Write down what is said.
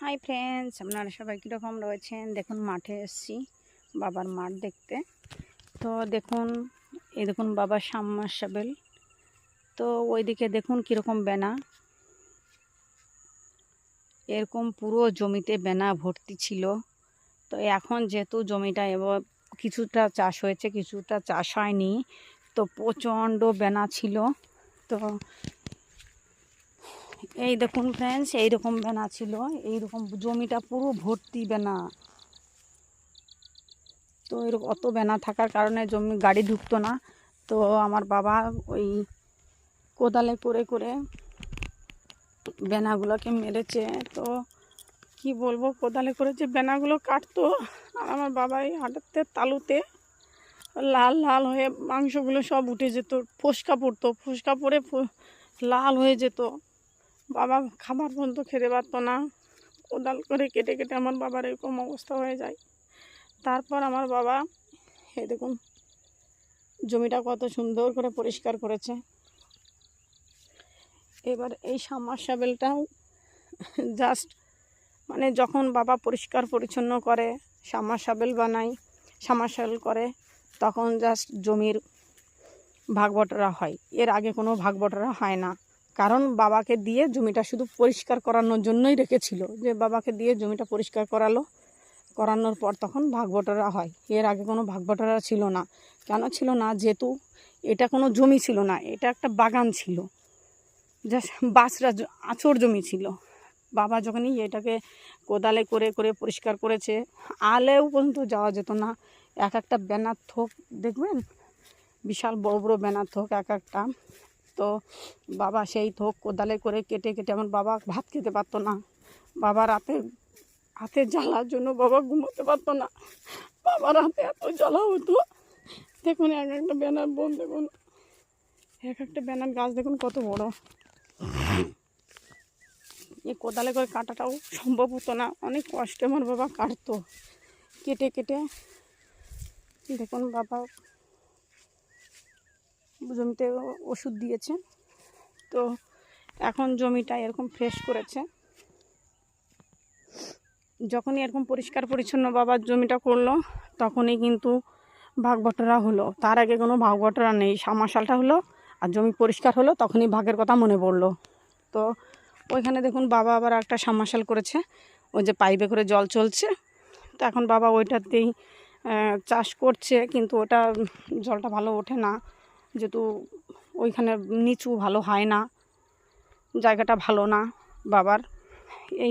Hi friends আপনারা সবাই কীরকম রয়েছেন? দেখুন, মাঠে এসেছি, বাবার মাঠ দেখতে। তো দেখুন, এই দেখুন বাবার সাবমের্সিবল তো ওইদিকে দেখুন কীরকম বেনা। এরকম পুরো জমিতে বেনা ভর্তি ছিল। তো এখন যেহেতু জমিটা এবার কিছুটা চাষ হয়েছে, কিছুটা চাষ হয়নি, তো প্রচণ্ড বেনা ছিল। তো এই দেখুন ফ্রেন্ডস এইরকম বেনা ছিল। এইরকম জমিটা পুরো ভর্তি বেনা তো এরকম অত বেনা থাকার কারণে জমি, গাড়ি ঢুকতো না। তো আমার বাবা ওই কোদালে করে করে বেনাগুলোকে মেরেছে। তো কি বলব, কোদালে করে যে বেনাগুলো কাটতো, আর আমার বাবা এই হাঁটাতে তালুতে লাল লাল হয়ে মাংসগুলো সব উঠে যেত, ফোসকা পড়তো। ফোসকা পড়ে লাল হয়ে যেত। বাবা খাবার পর্যন্ত খেতে পারতো না। কোদাল করে কেটে কেটে আমার বাবার এরকম অবস্থা হয়ে যায়। তারপর আমার বাবা, এই দেখুন, জমিটা কত সুন্দর করে পরিষ্কার করেছে। এবার এই সাবমার্সাবেলটাও জাস্ট মানে যখন বাবা পরিষ্কার পরিচ্ছন্ন করে সাবমার্সাবেল বানায় সাবমার্সাবেল করে, তখন জাস্ট জমির ভাগ বটরা হয়। এর আগে কোনো ভাগ বটরা হয় না। কারণ বাবাকে দিয়ে জমিটা শুধু পরিষ্কার করানোর জন্যই রেখেছিল। যে বাবাকে দিয়ে জমিটা পরিষ্কার করালো, করানোর পর তখন ভাগ বটরা হয়। এর আগে কোনো ভাগ বটরা ছিল না। কেন ছিল না? যেহেতু এটা কোনো জমি ছিল না, এটা একটা বাগান ছিল। জাস্ট বাসরা আঁচড় জমি ছিল। বাবা যখনই এটাকে কোদালে করে করে পরিষ্কার করেছে, আলেও পর্যন্ত যাওয়া যেত না। এক একটা ব্যানার থোক, দেখবেন? বিশাল বড় বড় ব্যানার থোক এক একটা। তো বাবা সেই থোক কোদালে করে কেটে কেটে আমার বাবা ভাত খেতে পারতো না। বাবা রাতে হাতে জ্বালার জন্য বাবা ঘুমোতে পারতো না। বাবার হাতে এত জ্বালা হতো। দেখুন, এক একটা ব্যানার বোন দেখুন। এক একটা ব্যানার গাছ, দেখুন কত বড়। এই কোদালে করে কাটাটাও সম্ভব হতো না। অনেক কষ্টে আমার বাবা কাটতো। কেটে কেটে, দেখুন বাবা জমিতে ওষুধ দিয়েছে। তো এখন জমিটা এরকম ফ্রেশ করেছে। যখনই এরকম পরিষ্কার পরিচ্ছন্ন বাবার জমিটা করল, তখনই কিন্তু ভাগ বটরা হলো। তার আগে কোনো ভাগ বটরা নেই। সামাশালটা হলো আর জমি পরিষ্কার হলো, তখনই ভাগের কথা মনে পড়ল। তো ওইখানে দেখুন বাবা আবার একটা সামাশাল করেছে। ওই যে পাইপে করে জল চলছে। তো এখন বাবা ওইটাতেই চাষ করছে, কিন্তু ওটা জলটা ভালো ওঠে না। যেহেতু ওইখানে নিচু ভালো হয় না জায়গাটা ভালো না বাবার। এই